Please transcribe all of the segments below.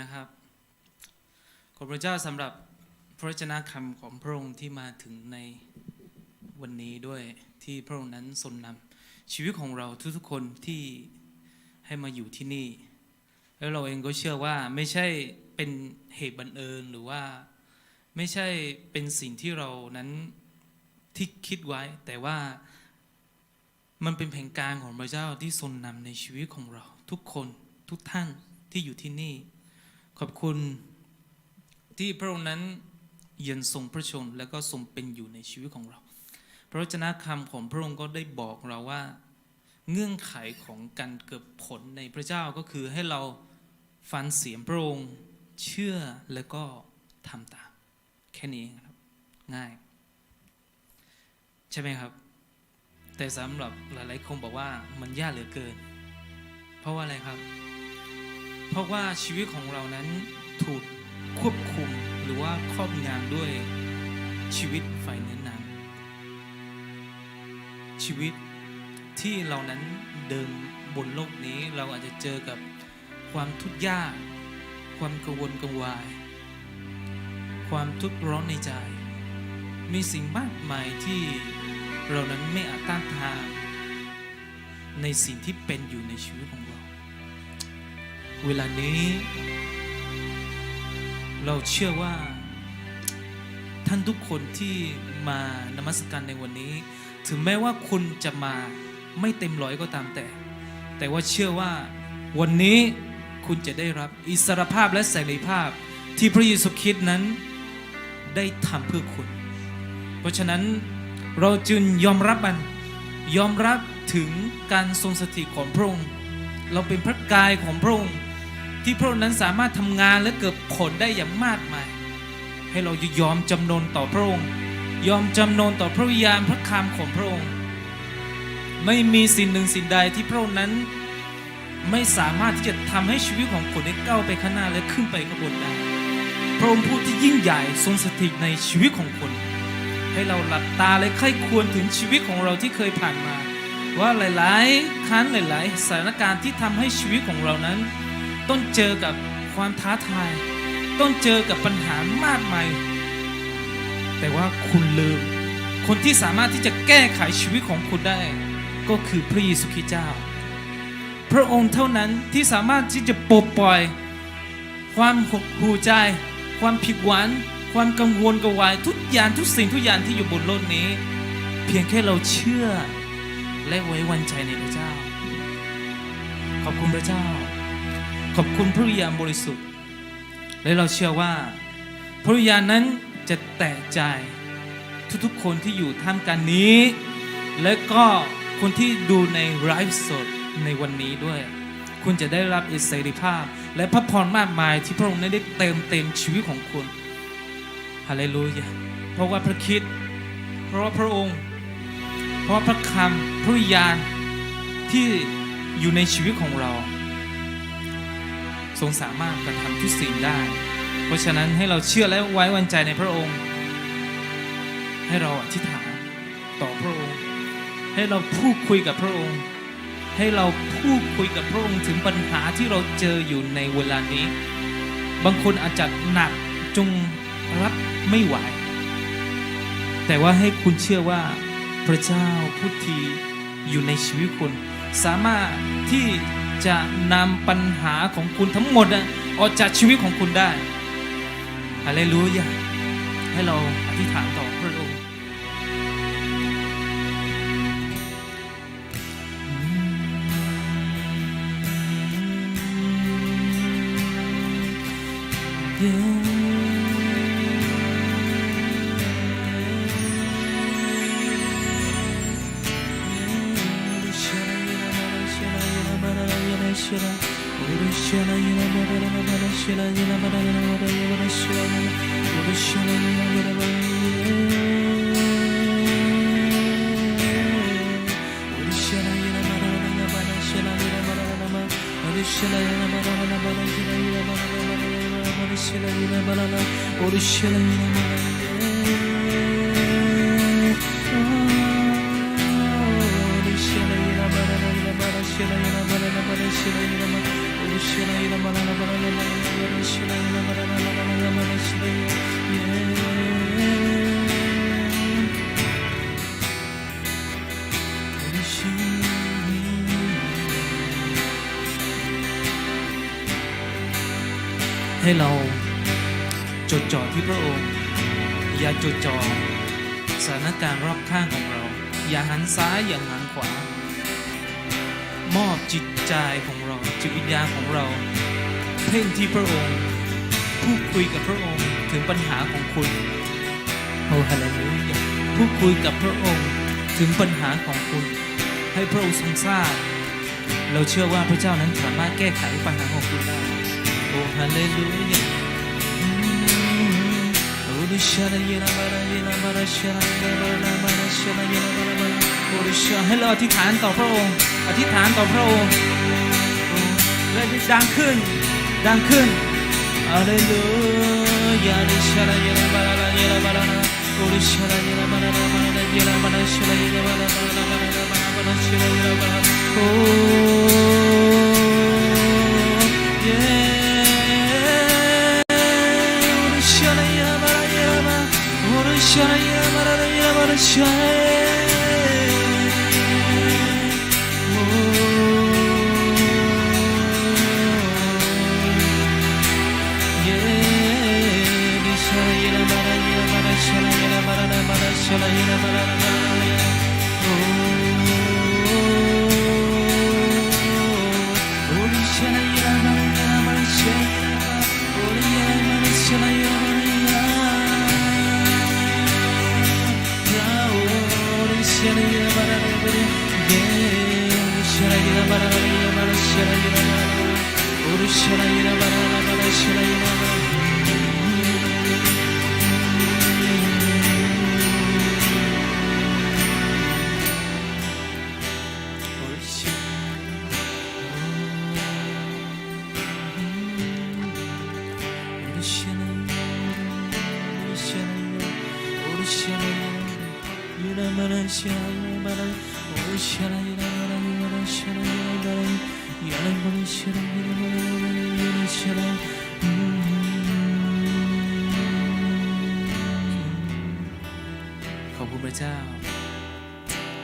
นะครับขอบพระเจ้าสำหรับพระวจนะคำของพระองค์ที่มาถึงในวันนี้ด้วยที่พระองค์นั้นทรงนำชีวิตของเราทุกๆคนที่ให้มาอยู่ที่นี่ แล้วเราเองก็เชื่อว่าไม่ใช่เป็นเหตุบังเอิญหรือว่าไม่ใช่เป็นสิ่งที่เรานั้นที่คิดไว้ แต่ว่ามันเป็นแผนการของพระเจ้าที่ทรงนำในชีวิตของเรา ทุกคนทุกท่านที่อยู่ที่นี่ ขอบคุณที่พระองค์นั้นยังทรงพระชนและก็ทรงเป็นอยู่ในชีวิตของเรา พระวจนะคำของพระองค์ก็ได้บอกเราว่า เงื่อนไขของการเกิดผลในพระเจ้าก็คือให้เราฟังเสียงพระองค์เชื่อแล้วก็ทำตาม แค่นี้เองครับง่าย ใช่ไหมครับ แต่สำหรับหลายๆคนบอกว่ามันยากเหลือเกิน เพราะว่าอะไรครับ เพราะว่าชีวิตของเรานั้นถูกควบคุมหรือว่าครอบงำด้วยชีวิตฝ่ายเนื้อหนังชีวิตที่เรานั้นเดินบนโลกนี้เราอาจจะเจอกับความทุกข์ยาก ความกังวลกังวาย ความทุกข์ร้อนในใจ มีสิ่งมากมายที่เรานั้นไม่อาจต้านทานในสิ่งที่เป็นอยู่ในชีวิตของ เวลานี้ เราเชื่อว่า ท่านทุกคนที่มานมัสการในวันนี้ ถึงแม้ว่าคุณจะมาไม่เต็มร้อยก็ตามแต่ แต่ว่าเชื่อว่าวันนี้คุณจะได้รับอิสรภาพและเสรีภาพที่พระเยซูคริสต์นั้นได้ทำเพื่อคุณ เพราะฉะนั้นเราจึงยอมรับมันยอมรับถึงการทรงสถิตของพระองค์ เราเป็นพระกายของพระองค์ ที่พระองค์นั้นสามารถทำงานและเกิดผลได้อย่างมากมาย ให้เรายอมจำนนต่อพระองค์ ยอมจำนนต่อพระวิญญาณพระคำของพระองค์ ไม่มีสิ่งหนึ่งสิ่งใดที่พระองค์นั้นไม่สามารถที่จะทำให้ชีวิตของคนได้ก้าวไปข้างหน้าและขึ้นไปข้างบนได้พระองค์ผู้ที่ยิ่งใหญ่ทรงสถิตในชีวิตของคน ให้เราหลับตาและใคร่ควรถึงชีวิตของเราที่เคยผ่านมา ว่าหลาย ๆ ครั้งหลาย ๆ สถานการณ์ที่ทำให้ชีวิตของเรานั้น ต้องเจอกับความท้าทาย ต้องเจอกับปัญหามากมาย แต่ว่าคุณลืม คนที่สามารถที่จะแก้ไขชีวิตของคุณได้ ก็คือพระเยซูคริสต์เจ้า พระองค์เท่านั้นที่สามารถที่จะปลดปล่อย ความหดหู่ใจ ความผิดหวังความกังวลกวายทุกอย่างทุกสิ่งทุกอย่างที่อยู่บนโลกนี้ เพียงแค่เราเชื่อและไว้วางใจในพระเจ้า ขอบคุณพระเจ้า ขอบคุณพระวิญญาณบริสุทธิ์ และเราเชื่อว่า พระวิญญาณนั้นจะแตะใจทุกๆคนที่อยู่ท่ามกลางนี้ และก็คนที่ดูในไลฟ์สดในวันนี้ด้วย คุณจะได้รับอิสริภาพ และพระพรมากมายที่พระองค์ได้เติมเต็มชีวิตของคุณฮาเลลูยาเพราะว่าพระคิด เพราะว่าพระองค์ เพราะพระคำพระวิญญาณที่อยู่ในชีวิตของเรา รงสามารถกระทำทุกสิ่งได้ เพราะฉะนั้นให้เราเชื่อและไว้วางใจในพระองค์ ให้เราอธิษฐานต่อพระองค์ ให้เราพูดคุยกับพระองค์ ให้เราพูดคุยกับพระองค์ถึงปัญหาที่เราเจออยู่ในเวลานี้ บางคนอาจจะหนักจงรับไม่ไหว แต่ว่าให้คุณเชื่อว่าพระเจ้าผู้ที่อยู่ในชีวิตคุณ สามารถที่ จะนำปัญหาของคุณทั้งหมดอะออกจากชีวิตของคุณได้ฮาเลลูยาให้เราอธิษฐานต่อ ให้เราจดจ่อที่พระองค์ อย่าจดจ่อสถานการณ์รอบข้างของเรา อย่าหันซ้ายอย่าหันขวา มอบจิตใจของเราจิตวิญญาณของเรา เพ่งที่พระองค์พูดคุยกับพระองค์ถึงปัญหาของคุณโอ้ฮาเลลูยาพูดคุยกับพระองค์ถึงปัญหาของคุณ ให้พระองค์ทรงทราบ เราเชื่อว่าพระเจ้านั้นสามารถแก้ไขปัญหาของคุณได้ โอ้ฮาเลลูยาอืมโอ้ดิชายลาบาราเยลาบาลาเยลาบาราบาราชาลาเยลาบาราบาราโอ้ดิชาให้เราอธิษฐานต่อพระองค์ อธิษฐานต่อพระองค์และดังขึ้น ดังขึ้นฮาเลลูยาดิชาลาเยลาบารายลาบาราโอ้ดิชาลาเยลาบาราบารายลาบาราชาลาเยลาบาราบาราบาราบาราบาราชาลายาบาราโอ้ข อ คุณพระเจ้า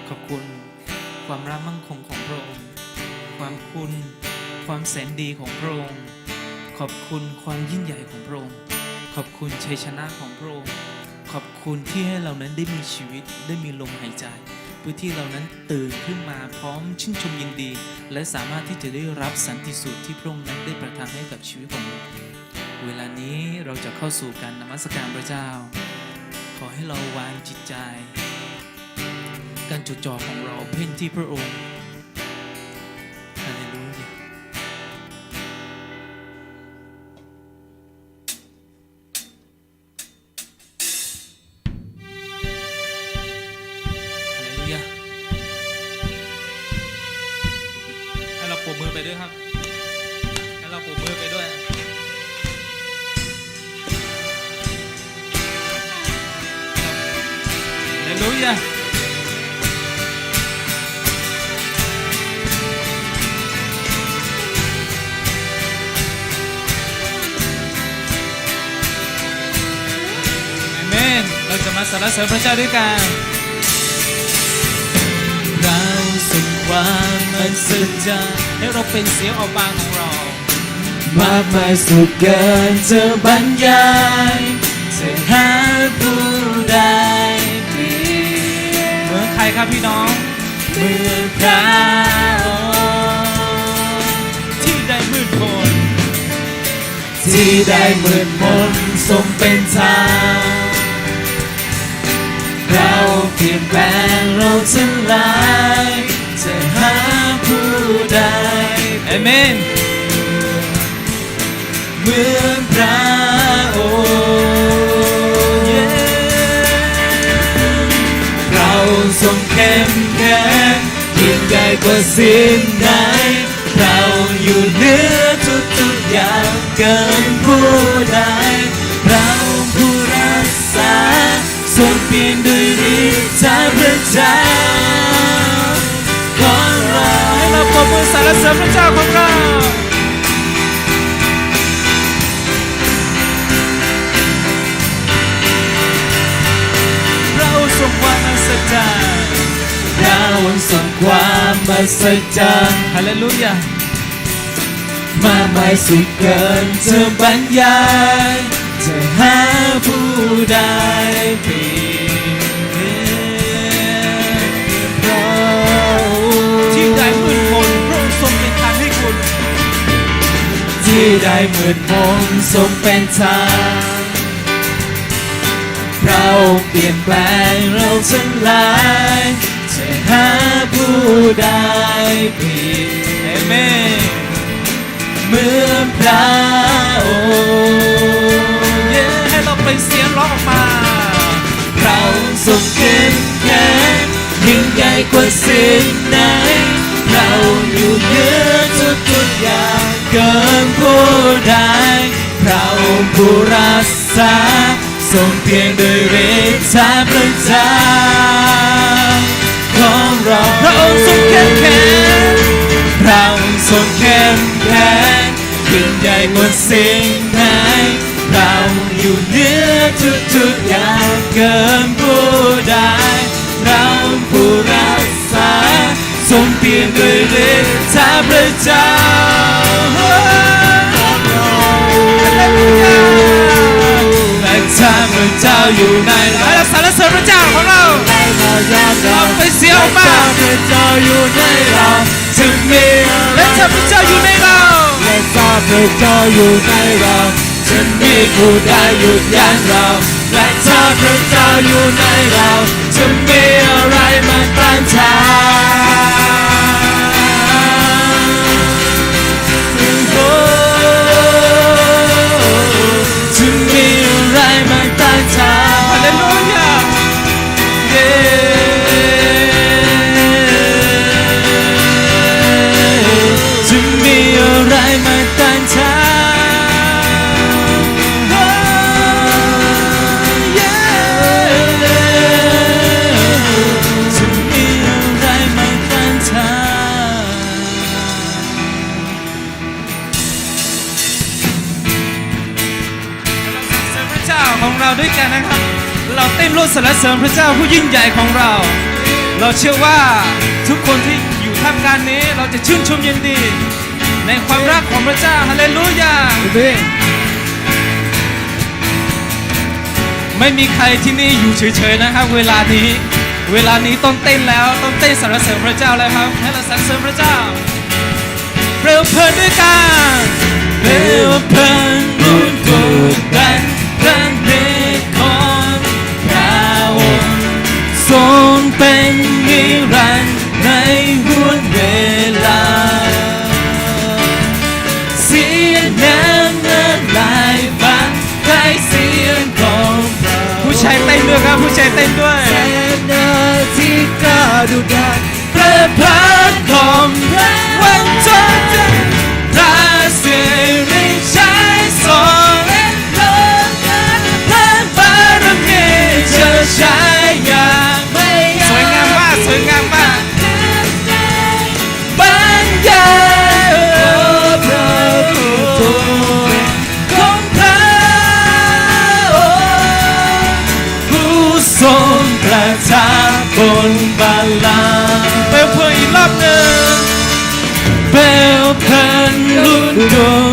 ขอบคุณความรักมั่งคงของพระองค์ ความคุณความแสนดีของพระองค์ ขอบคุณความยิ่งใหญ่ของพระองค์ ขอบคุณชัยชนะของพระองค์ ขอบคุณที่ให้เรานั้นได้มีชีวิตได้มีลมหายใจเพื่อที่เรานั้นตื่นขึ้นมาพร้อมชื่นชมยินดี และสามารถที่จะได้รับสันติสุขที่พระองค์นั้นได้ประทานให้กับชีวิตของเราเวลานี้เราจะเข้าสู่การนมัสการพระเจ้า ขอให้เราวางจิตใจ การจดจ่อของเราเพ่งที่พระองค์ฮาเลลูยาฮาเลลูยาให้เราปรบมือไปด้วยครับ ให้เราปรบมือไปด้วย ฮาเลลูยาอาเมนเราจะมาสรรเสริญพระเจ้าด้วยกัน เราสุดความมันสุดใจให้เราเป็นเสียงออกบางของเรา มากมายสุดเกินจะบรรยายจะหาผู้ใด รครับพี่น้องเหมือนพระองค์ที่ได้มืดมนที่ได้มืดมนทรงเป็นทางเราเปลี่ยนแปลงเราทั้งหลายจะหาผู้ใดเอเมนเหมือ เข้มแข็งยิ่งใหญ่กว่าสิ่งใดเราอยู่เหนือทุกทุกๆอย่างเกินผู้ใดเราผู้รักษาทรงเปลี่ยนด้วยฤทธิ์จากพระเจ้าของเราให้เราปรบมือสรรเสริญพระเจ้าของเรา เราทรงความมหัศจรรย์ฮาเลลูยา มากมายสุดเกินจะบรรยายจะหาผู้ใดเปรียบพระองค์ที่ใดมืดมนพระองค์ทรงเป็นทางให้คุณ ที่ได้มืดมนทรงเป็นทางเราเปลี่ยนแปลงเราทั้งหลายจะ หาผู้ใดเปรียบเอเมนเมื่อพระองค์เย้ให้เราเป็นเสียงร้องออกมาเราทรงเข้มแข็งยิ่งใหญ่กว่าสิ่งไหนเราอยู่เหนือทุกทุกอย่างเกินผู้ใดพระองค์ผู้รักษาทรงเพียงโดยฤทธาพระเจ้า เราพระองค์ทรงเข้มแข็งพระองค์ทรงเข้มแข็งยิ่งใหญ่กว่าสิ่งไหนเราอยู่เหนือทุกทุกอย่างเกินผู้ใดเราผู้รักษาทรงเปลี่ยนด้วยฤทธาพระเจ้าและถ้าพระเจ้าอยู่ในให้เราเราสรรเสริญพระเจ้าของเรา เราไปเสียงออกมาพระเจ้าอยู่ในเราจะมีอะไรและถ้าพระเจ้าอยู่ในเราและถ้าพระเจ้าอยู่ในเราจะมีผู้ใดหยุดยั้งเราและถ้าพระเจ้าอยู่ในเราจะมีอะไรมาต้านทาน พระเจ้าผู้ยิ่งใหญ่ของเรา เราเชื่อว่าทุกคนที่อยู่ท่ามกลางนี้เราจะชื่นชมยินดี ในความรักของพระเจ้าฮาเลลูยาไม่มีใครที่นี่อยู่เฉยๆนะครับ เวลานี้ เวลานี้ต้องเต้นแล้วต้องเต้นสรรเสริญพระเจ้าแล้วครับให้เราสรรเสริญพระเจ้าเร็วเพลินด้วยกันเร็วเพลินรุ่นก รันดร์ในห่วงเวลา เสียงน้ำละลายฟ้าใครเสียงของพระองค์ผู้ชายเต้นด้วยครับผู้ชายเต้นด้วย แสนนาที่กล้าดูดันพระพา ลุ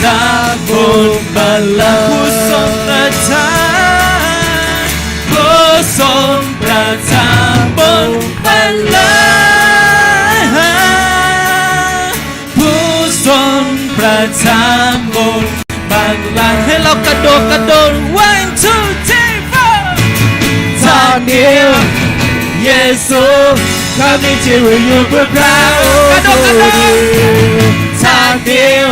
ทานบนบัลลังก์ผู้ทรงประทานผู้ทรงประทานบนบัลลังก์ผู้ทรงประทานบนบัลลังก์ให้เรากระโดดกระโดด one two three four ทางเดียวเยซูข้ามีชีวิตอยู่เพื่อพระองค์กระโดดกระโดดทางเดียวเยซูข้ามีชีวิตอยู่เพื่อพระองค์ทางเดียว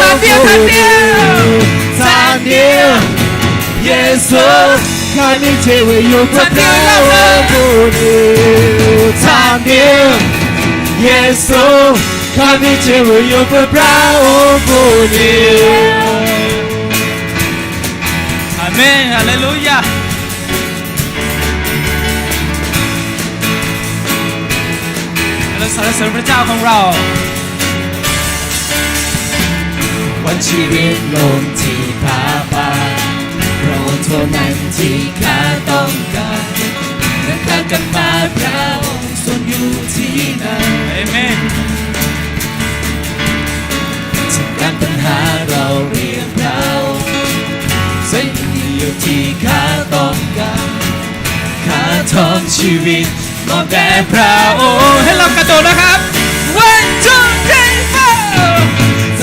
ทางเดียวทางเดียวเยซูข้ามีชีวิตอยู่เพื่อพระองค์ผู้เดียวทา สรรเสริญพระเจ้าของเรา วันชีวิตลงที่พาไปพระองค์เท่านั้นที่ข้าต้องการและข้ากันมาพระองค์ทรงอยู่ที่นั่นเอเมนจากการปัญหาเราเรียกพระองค์สิ่งเดียวที่ข้าต้องการข้าทองชีวิต มอบแด่พระองค์ให้เรากระโดดนะครับ one two three four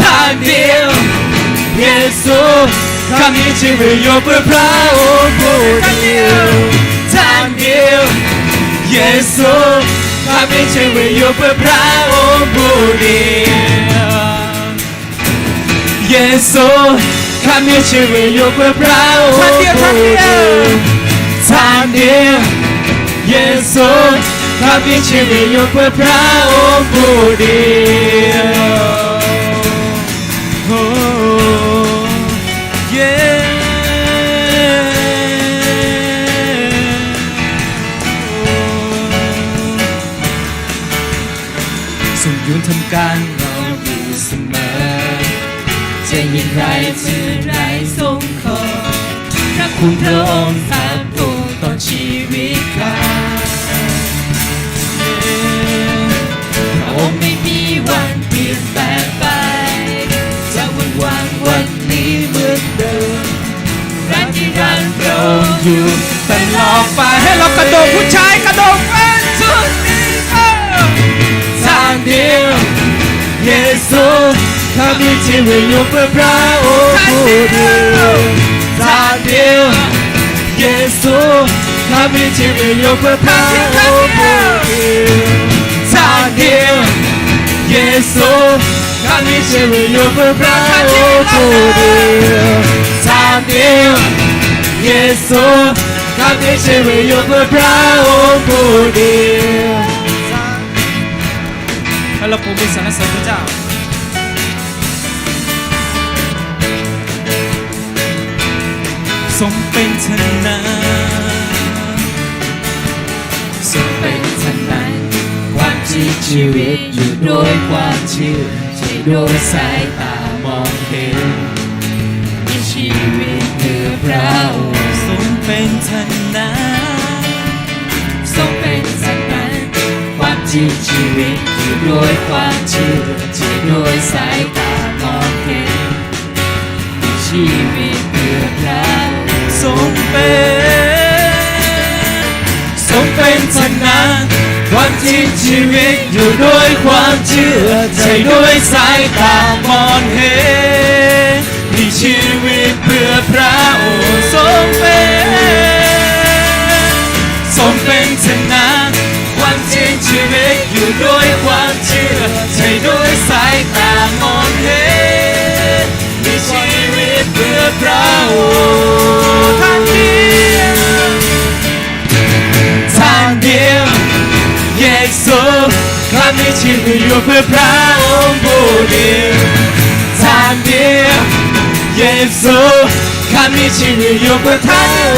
ทางเดียวเยซูข้ามีชีวิตอยู่เพื่อพระองค์ผู้เดียวทางเดียวเยซูข้ามีชีวิตอยู่เพื่อพระองค์ผู้เดียวเยซูข้ามีชีวิตอยู่เพื่อพระองค์ผู้เดียวทางเดียว เยซูข้ามีชีวิตอยู่เพื่อพระองค์ผู้เดียวโอ้เย้ส่งยุนทำการเราอยู่เสมอ จะยิ่งไรชื่อไรทรงขอพระคุณพระองค์ ตัวตอนชีวิตข้าพระองค์ไม่มีวันเปลี่ยนแปลงไปจะวันวานวันนี้เหมือนเดิมรักที่รันเราอยู่ตลอดไปให้เรากระโดดผู้ชายกระโดด one two three four ทางเดียวเยซูข้ามีชีวิตอยู่เพื่อพระองค์ผู้เดียวทางเดียวเยซูข้ามีชีวิตอยู่เพื่อพระองค์ผู้เดียวทางเดียว เยซูข้ามีชีวิตอยู่เพื่อพระองค์ผู้เดียวทางเดียวเยซูข้ามีชีวิตอยู่เพื่อ รงเป็นชนะทรงเป็นท่านนั้นความจริงชีวิตอยู่โดยความเชื่อใช่โดยสายตามองเห็นมีชีวิตเพื่อพระองค์ทรงเป็นชนะทรงเป็นท่านนั้นความจริงชีวิตอยู่โดยความเชื่อใช่โดยสายตามองเห็นมีชีวิต เป็นทรงเป็นชนะความจริงชีวิตอยู่ด้วยความเชื่อใจด้วยสายตามองเห็นมีชีวิตเพื่อพระองค์ทรงเป็นทรงเป็นชนะความจริงชีวิตอยู่ด้วยความเชื่อใจด้วยสายตา ข้ามีชีวิตอยู่เพื่อพระองค์ผู้เดียวทางเดียวเยซูข้ามีชีวิตอยู่เพื่อพระอง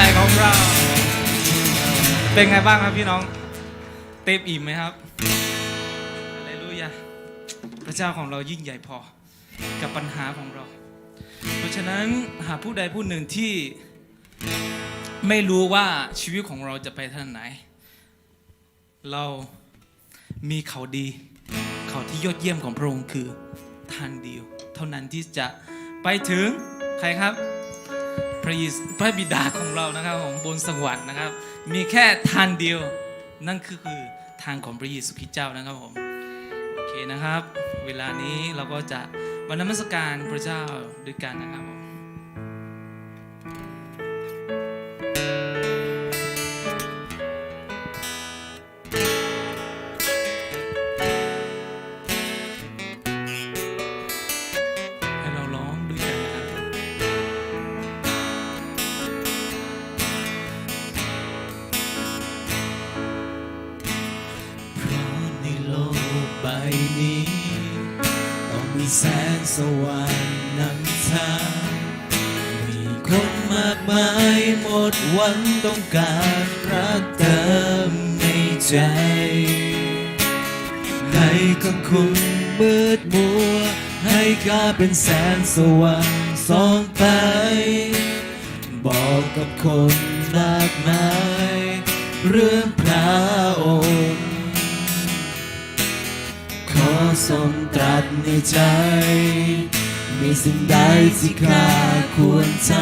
ใจของเรา เป็นไงบ้างครับพี่น้อง เต็มอิ่มไหมครับอะไรรู้ยาพระเจ้าของเรายิ่งใหญ่พอกับปัญหาของเรา เพราะฉะนั้นหากผู้ใดผู้หนึ่งที่ไม่รู้ว่าชีวิตของเราจะไปทางไหน เรามีเขาดี เขาที่ยอดเยี่ยมของพระองค์คือทางเดียว เท่านั้นที่จะไปถึงใครครับ ระเยซูพระบิดาของเรานะครับผมบนสวรรค์นะครับ มีแค่ทางเดียวนั่นคือคือทางของพระเยซูคริสต์เจ้านะครับผมโอเคนะครับ เวลานี้เราก็จะมานมัสการพระเจ้าด้วยกันนะครับผม เป็นแสงสว่างส่องไป บอกกับคนมากมาย เรื่องพระองค์ ขอทรงตรัสในใจ มีสิ่งใดที่ข้าควรท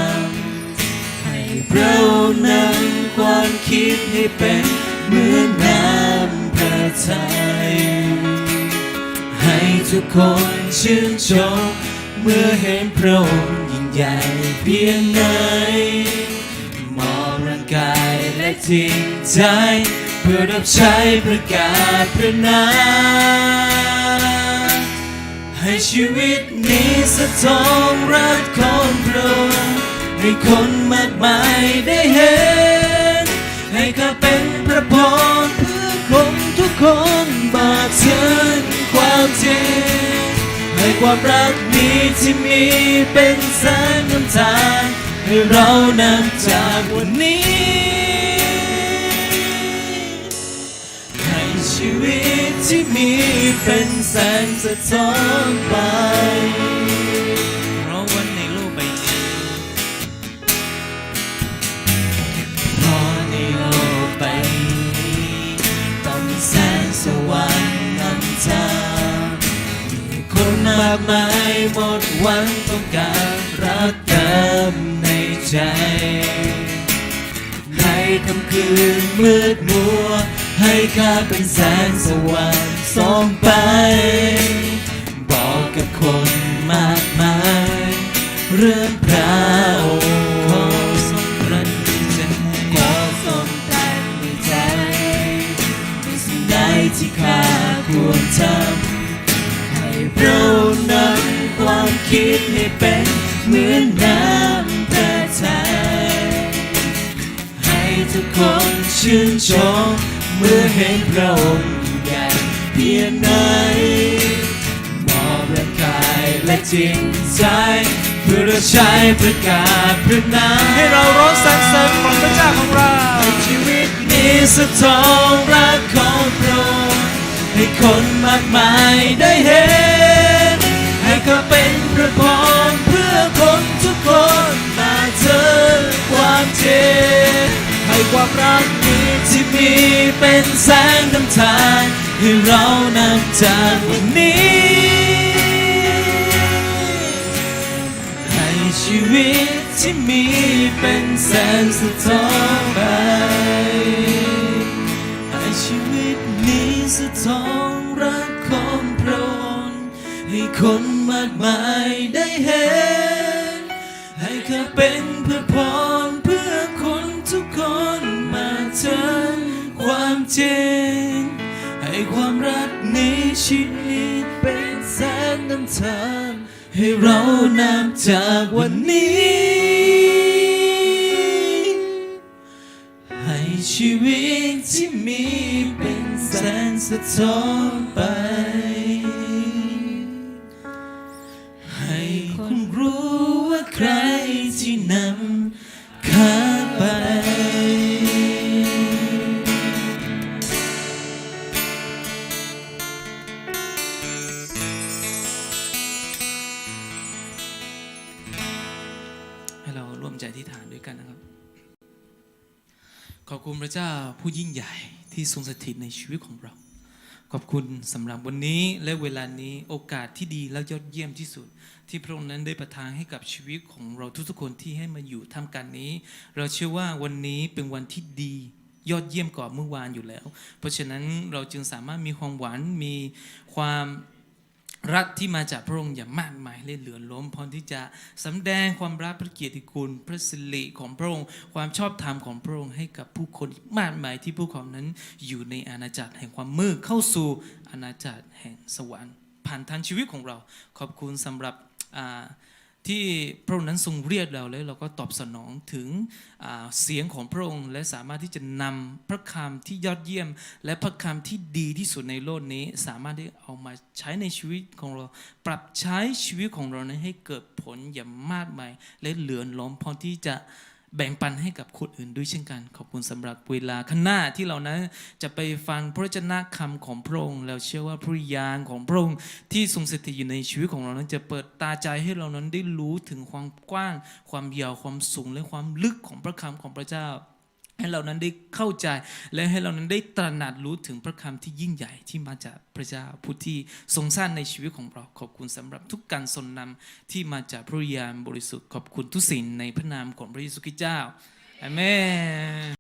ำให้พระองค์นำความคิดให้เป็นเหมือนน้ำพระทัย ทุกคนชื่นชม เมื่อเห็นพระองค์ยิ่งใหญ่เพียงไหนมอบร่างกายและจริงใจเพื่อรับใช้ประกาศพระนามให้ชีวิตนี้สะท้อนรักของพระองค์ให้คนมากมายได้เห็น ให้ข้าเป็นพระพรเพื่อคนทุกคนมาถึง ความจริง ให้ความรักนี้ที่มีเป็นแสงนำทางให้เรานำจากวันนี้ ให้ชีวิตที่มีเป็นแสงสะท้อนไปากมายหมดหวังต้องการรักเติมในใจในค่ำคืนมืดมัว ให้ข้าเป็นแสงสว่างส่องไป บอกกับคนมากมาย เรื่องพระองค์ขอทรงตรัสในใจขอทรงตรัสในใจมีสิ่งใดที่ข้าควรทำ ความคิดให้เป็นเหมือนน้ำพระทัยให้ทุกคนชื่นชมเมื่อเห็นพระองค์ใหญ่เพียงไหนมอบร่างกายและจริงใจเพื่อเราใช้ประกาศพระนามให้เราร้องสรรเสริญของพระเจ้าของเราให้ชีวิตนี้สะท้อนรักของพระองค์ให้คนมากมายได้เห็น พรเพื่อคนทุกคนมาเจอความจริงให้ความรักนี้ที่มีเป็นแสงนำทางให้เรานำจากวันนี้ ให้ชีวิตที่มีเป็นแสงสะท้อน คนมากมายได้เห็น ให้ข้าเป็นเพื่อพรเพื่อคนทุกคนมาถึงความจริง ให้ความรักในชีวิตเป็นแสงนำทางให้เรานำจากวันนี้ ให้ชีวิตที่มีเป็นแสงสะท้อนไป ใจที่ฐานด้วยกันนะครับ ขอบคุณพระเจ้าผู้ยิ่งใหญ่ที่ทรงสถิตในชีวิตของเรา ขอบคุณสำหรับวันนี้และเวลานี้โอกาสที่ดีและยอดเยี่ยมที่สุด ที่พระองค์นั้นได้ประทานให้กับชีวิตของเราทุกๆคนที่ให้มาอยู่ท่ากลางนี้ เราเชื่อว่าวันนี้เป็นวันที่ดียอดเยี่ยมกว่าเมื่อวานอยู่แล้ว เพราะฉะนั้นเราจึงสามารถมีความหวานมีความ รักที่มาจากพระองค์อย่างมากมายและเหลือล้นพร้อที่จะสำแดงความรักพระเกียรติคุณพระสิริของพระองค์ ความชอบธรรมของพระองค์ให้กับผู้คนมากมายที่พวกเขานั้นอยู่ในอาณาจักรแห่งความมืดเข้าสู่อาณาจักรแห่งสวรรค์ ผ่านทางชีวิตของเรา ขอบคุณสำหรับอ่า ที่พระองค์นั้นทรงเรียกเราแล้วเราก็ตอบสนองถึงเสียงของพระองค์ และสามารถที่จะนำพระคำที่ยอดเยี่ยม และพระคำที่ดีที่สุดในโลกนี้ สามารถได้เอามาใช้ในชีวิตของเรา ปรับใช้ชีวิตของเรานั้นให้เกิดผลอย่างมากมายและเหลือล้อมพอที่จะ แบ่งปันให้กับคนอื่นด้วยเช่นกัน ขอบคุณสำหรับเวลาข้างหน้าที่เรานั้นจะไปฟังพระเจนะคำของพระองค์แล้วเชื่อว่าพระยานของพระองค์ที่ทรงสถิตอยู่ในชีวิตของเรานั้นจะเปิดตาใจให้เรานั้นได้รู้ถึงความกว้าง ความยาวความสูงและความลึกของพระคำของพระเจ้า ให้เรานั้นได้เข้าใจและให้เรานั้นได้ตระหนักรู้ถึงพระคำที่ยิ่งใหญ่ที่มาจากพระเจ้าผู้ที่ทรงสร้างในชีวิตของเราขอบคุณสำหรับทุกการสนนำที่มาจากพระยาณบริสุทธิ์ขอบคุณทุกสิ่งในพระนามของพระเยซูคริสต์เจ้าอเมน